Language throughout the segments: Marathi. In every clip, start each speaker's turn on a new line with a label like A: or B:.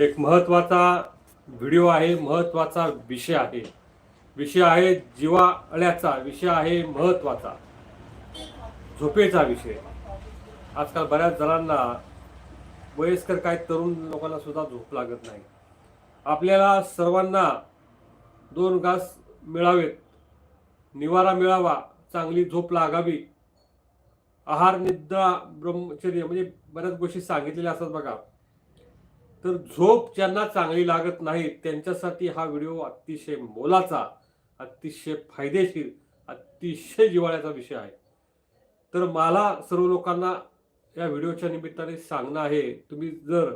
A: एक महत्त्वाचा व्हिडिओ आहे महत्त्वाचा विषय आहे. विषय आहे जिवाळ्याचा विषय आहे महत्त्वाचा. झोपेचा विषय. आजकाल बऱ्याच जणांना वयस्कर काय तरुण लोकांना सुद्धा झोप लागत नाही. आपल्याला सर्वांना दोन घास मिळावेत. निवारा मिळावा चांगली झोप लागावी. आहार निद्रा ब्रह्मचर्य म्हणजे बऱ्याच गोष्टी सांगितलेल्या असतात बघा. तर झोप ज्यांना चांगली लागत नाही त्यांच्यासाठी हा व्हिडिओ अतिशय मोलाचा अतिशय फायदेशीर अतिशय जिव्हाळ्याचा विषय आहे. तर मला सर्व लोकांना या व्हिडिओच्या निमित्ताने सांगणं आहे तुम्ही जर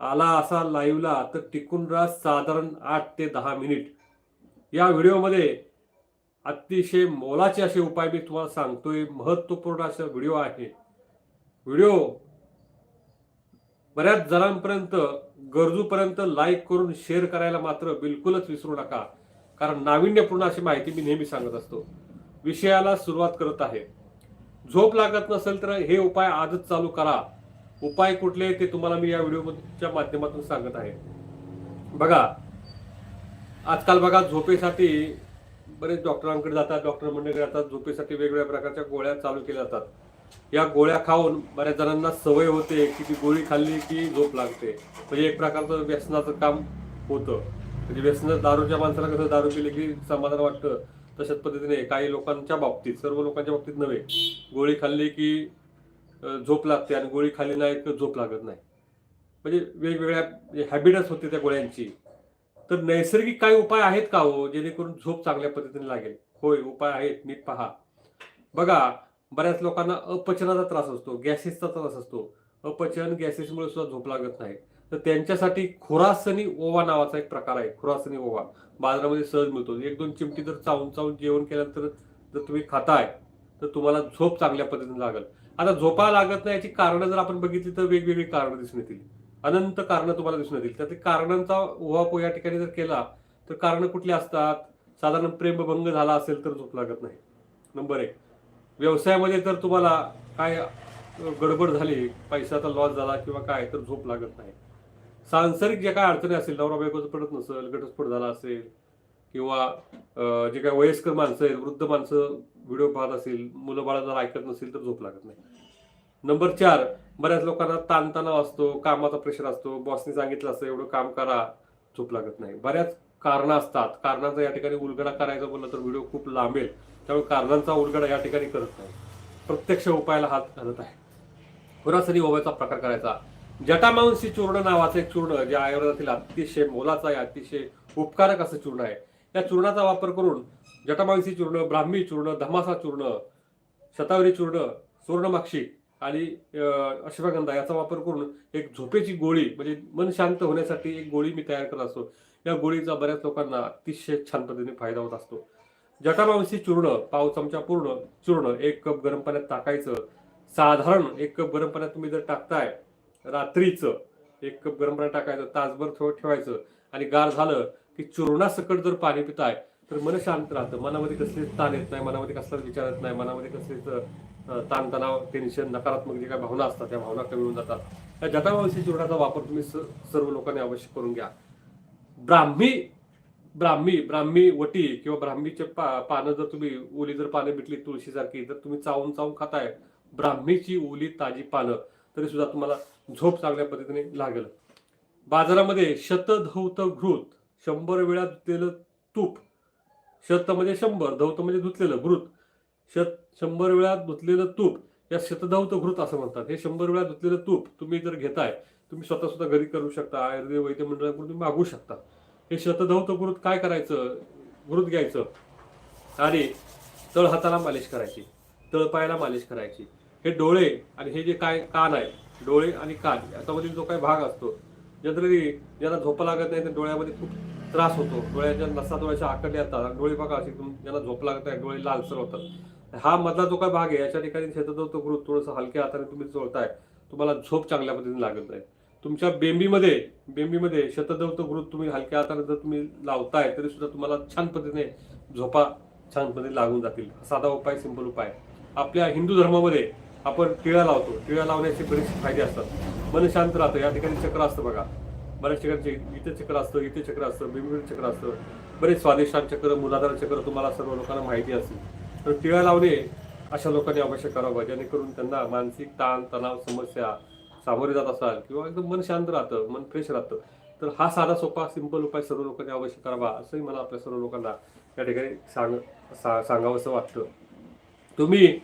A: आला असा लाईव्हला तर टिकून राहा साधारण आठ ते दहा मिनिट. या व्हिडिओमध्ये अतिशय मोलाचे असे उपाय मी तुम्हाला सांगतोय महत्त्वपूर्ण असा व्हिडिओ आहे. व्हिडिओ बऱ्याच जणांपर्यंत गरजूपर्यंत लाईक करून शेअर करायला मात्र बिलकुलच विसरू नका. कारण नाविन्यपूर्ण अशी माहिती मी नेहमी सांगत असतो. विषयाला सुरुवात करत आहे. झोप लागत नसेल तर हे उपाय आजच चालू करा. उपाय कुठले ते तुम्हाला मी या व्हिडिओच्या माध्यमातून सांगत आहे. बघा आजकाल बघा झोपेसाठी बरेच डॉक्टरांकडे जातात डॉक्टर मंडळीकडे जातात झोपेसाठी वेगवेगळ्या प्रकारच्या गोळ्या चालू केल्या जातात. या गोळ्या खाऊन बऱ्याच जणांना सवय होते की ती गोळी खाल्ली की झोप लागते. म्हणजे एक प्रकारचं व्यसनाचं काम होतं. म्हणजे व्यसन दारूच्या माणसाला कसं दारू पिले की समाधान वाटतं तशाच पद्धतीने काही लोकांच्या बाबतीत सर्व लोकांच्या बाबतीत नव्हे. गोळी खाल्ली की झोप लागते आणि गोळी खाल्ली नाही तर झोप लागत नाही. म्हणजे वेगवेगळ्या म्हणजे हॅबिटच होते त्या गोळ्यांची. तर नैसर्गिक काही उपाय आहेत का हो जेणेकरून झोप चांगल्या पद्धतीने लागेल? होय उपाय आहेत. नीट पहा. बघा बऱ्याच लोकांना अपचनाचा त्रास असतो गॅसेसचा त्रास असतो. अपचन गॅसेसमुळे सुद्धा झोप लागत नाही. तर त्यांच्यासाठी खुरासनी ओवा नावाचा एक प्रकार आहे खुरासनी ओवा. बाजारामध्ये सहज मिळतो. एक दोन चिमटी जर चावून चावून जेवण केल्यानंतर जर तुम्ही खाताय तर तुम्हाला झोप चांगल्या पद्धतीने लागेल. आता झोपा लागत नाही याची कारणं जर आपण बघितली तर वेगवेगळी कारणं दिसून येतील. अनंत कारणं तुम्हाला दिसून येतील. तर ते कारणांचा उहापोह या ठिकाणी जर केला तर कारणं कुठली असतात? साधारण प्रेमभंग झाला असेल तर झोप लागत नाही. नंबर एक. व्यवसायामध्ये जर तुम्हाला काय गडबड झाली पैशाचा लॉस झाला किंवा काय तर झोप लागत नाही. सांसारिक ज्या काय अडचणी असेल नवरा बायकोचं पडत नसेल घटस्फोट झाला असेल किंवा जे काय वयस्कर माणसं आहेत वृद्ध माणसं व्हिडिओ पाहत असेल मुलं बाळा जर ऐकत नसेल तर झोप लागत नाही. नंबर चार बऱ्याच लोकांना ताणतणाव असतो कामाचा प्रेशर असतो बॉसने सांगितलं असतं एवढं काम करा झोप लागत नाही. बऱ्याच कारणं असतात. कारणांचा या ठिकाणी उलगडा करायचा बोललं तर व्हिडिओ खूप लांबेल. त्यामुळे कारणांचा उलगडा या ठिकाणी करत नाही. प्रत्यक्ष उपायाला हात घालत आहे. पुरासरी ओव्याचा प्रकार करायचा. जटामांसी चूर्ण नावाचं एक चूर्ण जे आयुर्वेदातील अतिशय मोलाचं आहे अतिशय उपकारक असं चूर्ण आहे. या चूर्णाचा वापर करून जटामांसी चूर्ण ब्राह्मी चूर्ण धमासा चूर्ण शतावरी चूर्ण सुवर्णमाक्षी आणि अश्वगंधा याचा वापर करून एक झोपेची गोळी म्हणजे मन शांत होण्यासाठी एक गोळी मी तयार करत असतो. या गोळीचा बऱ्याच लोकांना अतिशय छान पद्धतीने फायदा होत असतो. जटामांसी चूर्ण पाव चमचा पूर्ण चूर्ण एक कप गरम पाण्यात टाकायचं. साधारण एक कप गरम पाण्यात तुम्ही जर टाकताय रात्रीचं एक कप गरम पाण्यात टाकायचं तासभर थोडं ठेवायचं आणि गार झालं की चूर्णासकट जर पाणी पिताय तर मन शांत राहतं. मनामध्ये कसलेच ताण येत नाही मनामध्ये कसलाच विचार येत नाही मनामध्ये कसलेच ताणतणाव टेन्शन नकारात्मक जे काही भावना असतात त्या भावना कमी होऊन जातात. या जटामांसी चूर्णाचा वापर तुम्ही स- सर्व लोकांनी अवश्य करून घ्या. ब्राह्मी ब्राह्मी ब्राह्मी वटी किंवा ब्राह्मीचे पा पानं जर तुम्ही ओली जर पानं भेटली तुळशीसारखी तर तुम्ही चावून चावून खाताय. ब्राह्मीची ओली ताजी पानं तरी सुद्धा तुम्हाला झोप चांगल्या पद्धतीने लागेल. बाजारामध्ये शतधौत घृत शंभर वेळा धुतलेलं तूप शत म्हणजे शंभर धौत म्हणजे धुतलेलं घृत शत शंभर वेळा धुतलेलं तूप या शतधौत घृत असं म्हणतात. हे शंभर वेळा धुतलेलं तूप तुम्ही जर घेताय तुम्ही स्वतः सुद्धा घरी करू शकता आयुर्वेद वैद्य मंडळाकडून तुम्ही मागू शकता. हे शतधौत घृत काय करायचं? वृत घ्यायचं. आणि तळ हाताला मालिश करायची तळपायाला मालिश करायची. हे डोळे आणि हे जे काय कान आहे डोळे आणि कान याच्यामधील जो काही भाग असतो जनरली ज्यांना झोप लागत नाही तर डोळ्यामध्ये खूप त्रास होतो. डोळ्याच्या नसा डोळ्याच्या आकडल्या येतात डोळे बघा असे ज्यांना झोप लागत नाही डोळे लालसर होतात. हा मधला जो काय भाग आहे याच्या ठिकाणी शेततो गृह थोडंसं हलक्या हाताने तुम्ही चोळताय तुम्हाला झोप चांगल्या पद्धतीने लागत नाही. तुमच्या बेंबीमध्ये बेंबीमध्ये शतदवत गृह तुम्ही हलक्या हाताने जर तुम्ही लावताय तरी सुद्धा तुम्हाला छान पद्धतीने झोपा छान पद्धतीने लागून जातील. साधा उपाय सिंपल उपाय. आपल्या हिंदू धर्मामध्ये आपण टिळा लावतो. टिळा लावण्याचे बरेचसे फायदे असतात. मन शांत राहतं. या ठिकाणी चक्र असतं बघा. बऱ्याच ठिकाणचे इथे चक्र असतं इथे चक्र असतं बेंबीवर चक्र असतं. बरेच स्वादिष्ठान चक्र मुलाधार चक्र तुम्हाला सर्व लोकांना माहिती असेल. तर टिळा लावणे अशा लोकांनी अवश्य करावं जेणेकरून त्यांना मानसिक ताण तणाव समस्या सामोरे जात असाल किंवा एकदम मन शांत राहतं मन फ्रेश राहतं तर हा साधा सोपा सिंपल उपाय सर्व लोकांनी अवश्य करावा असंही मला आपल्या सर्व लोकांना या ठिकाणी सांग सा सांगावंसं वाटतं. तुम्ही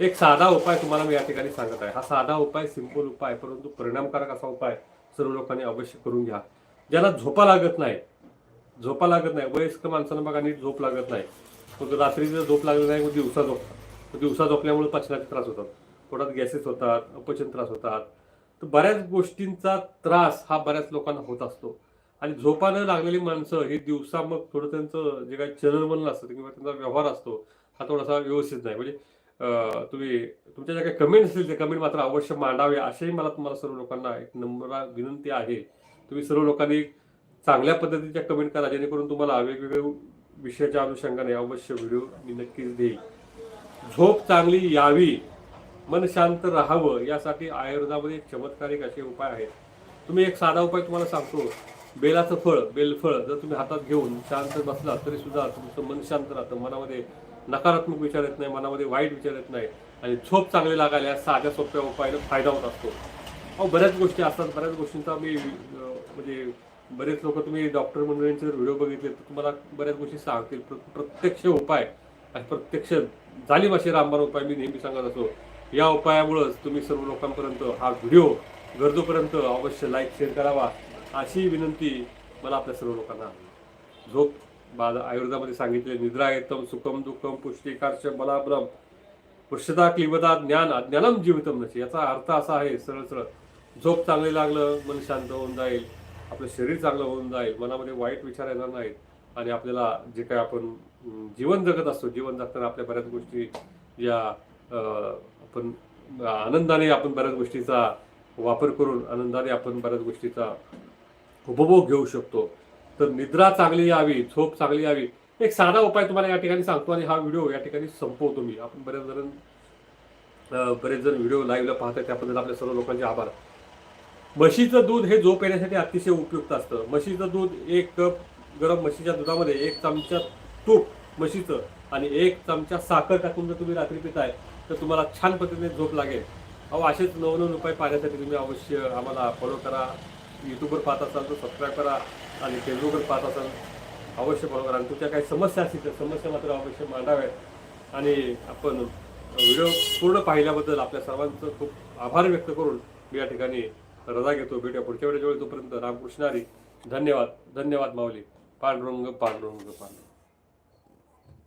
A: एक साधा उपाय तुम्हाला मी या ठिकाणी सांगत आहे. हा साधा उपाय सिंपल उपाय परंतु परिणामकारक असा उपाय सर्व लोकांनी अवश्य करून घ्या. ज्याला झोपा लागत नाही झोपा लागत नाही वयस्क माणसांना बघा नीट झोप लागत नाही. मग रात्री जर झोप लागली नाही मग दिवसा झोपतात दिवसा झोपल्यामुळे पचनाचे त्रास होतात. पोटात गॅसेस होतात अपचन त्रास होतात. तर बऱ्याच गोष्टींचा त्रास हा बऱ्याच लोकांना होत असतो. आणि झोपानं लागलेली माणसं हे दिवसा मग थोडं त्यांचं जे काही चलनवलन असतं किंवा त्यांचा व्यवहार असतो हा थोडासा व्यवस्थित नाही. म्हणजे तुम्ही तुमच्या ज्या काही कमेंट असतील ते कमेंट मात्र अवश्य मांडावे असेही मला तुम्हाला सर्व लोकांना एक नम्र विनंती आहे. तुम्ही सर्व लोकांनी चांगल्या पद्धतीच्या कमेंट करा जेणेकरून तुम्हाला वेगवेगळ्या विषयाच्या अनुषंगाने अवश्य व्हिडिओ मी नक्कीच देईल. झोप चांगली यावी मन शांत राहावं यासाठी आयुर्वेदामध्ये एक चमत्कारिक असे उपाय आहेत. तुम्ही एक साधा उपाय तुम्हाला सांगतो. बेलाचं फळ बेलफळ जर तुम्ही हातात घेऊन शांत बसला तरी सुद्धा तुमचं मन शांत राहतं. मनामध्ये नकारात्मक विचार येत नाही मनामध्ये वाईट विचार येत नाही. आणि झोप चांगली लागायला या साध्या सोप्या उपायानं फायदा होत असतो. अहो बऱ्याच गोष्टी असतात. बऱ्याच गोष्टींचा मी म्हणजे बरेच लोक तुम्ही डॉक्टर मंडळींचे व्हिडिओ बघितले तर तुम्हाला बऱ्याच गोष्टी सांगतील. प्र- प्रत्यक्ष उपाय आणि प्रत्यक्ष झाली भाषे रामबाण उपाय मी नेहमी सांगत असतो. या उपायामुळंच तुम्ही सर्व लोकांपर्यंत हा व्हिडिओ गरजूपर्यंत अवश्य लाईक शेअर करावा अशी विनंती मला आपल्या सर्व लोकांना झोप बाद आयुर्वेदामध्ये सांगितले निद्रा येतम सुखम दुःखम पुष्टिकारश बलाब्रम पुरुषता क्लिबता ज्ञान अज्ञानम जीवितम नसे याचा अर्थ असा आहे सरळ सरळ झोप चांगली लागलं मन शांत होऊन जाईल आपलं शरीर चांगलं होऊन जाईल मनामध्ये वाईट विचार येणार नाहीत आणि आपल्याला जे काही आपण जीवन जगत असतो जीवन जगताना आपल्या बऱ्याच गोष्टी या आपण आनंदाने आपण बऱ्याच गोष्टीचा वापर करून आनंदाने आपण बऱ्याच गोष्टीचा उपभोग घेऊ शकतो. तर निद्रा चांगली यावी झोप चांगली यावी एक साधा उपाय तुम्हाला या ठिकाणी सांगतो आणि हा व्हिडिओ या ठिकाणी संपवतो मी. आपण बरेच जण बरेच जण व्हिडिओ लाईव्हला पाहतात त्याबद्दल आपल्या सर्व लोकांचे आभार. म्हशीचं दूध हे झोप येण्यासाठी अतिशय उपयुक्त असतं. म्हशीचं दूध एक कप गरम म्हशीच्या दुधामध्ये एक चमचा तूप म्हशीचं आणि एक चमचा साखर टाकून जर तुम्ही रात्री पिताय तर तुम्हाला छान पद्धतीने झोप लागेल. अहो असेच नवनवीन उपाय पाहण्यासाठी तुम्ही अवश्य आम्हाला फॉलो करा. यूट्यूबवर पाहत असाल तर सबस्क्राईब करा आणि फेसबुकवर पाहत असाल अवश्य फॉलो करा. आणि तुमच्या काही समस्या असतील तर समस्या मात्र अवश्य मांडाव्यात. आणि आपण व्हिडिओ पूर्ण पाहिल्याबद्दल आपल्या सर्वांचं खूप आभार व्यक्त करून मी या ठिकाणी रजा घेतो. भेटूया पुढच्या वेळेजवळ तोपर्यंत. रामकृष्णारी धन्यवाद. धन्यवाद माऊली. पांडुरंग पांडुरंग पांडुरंग.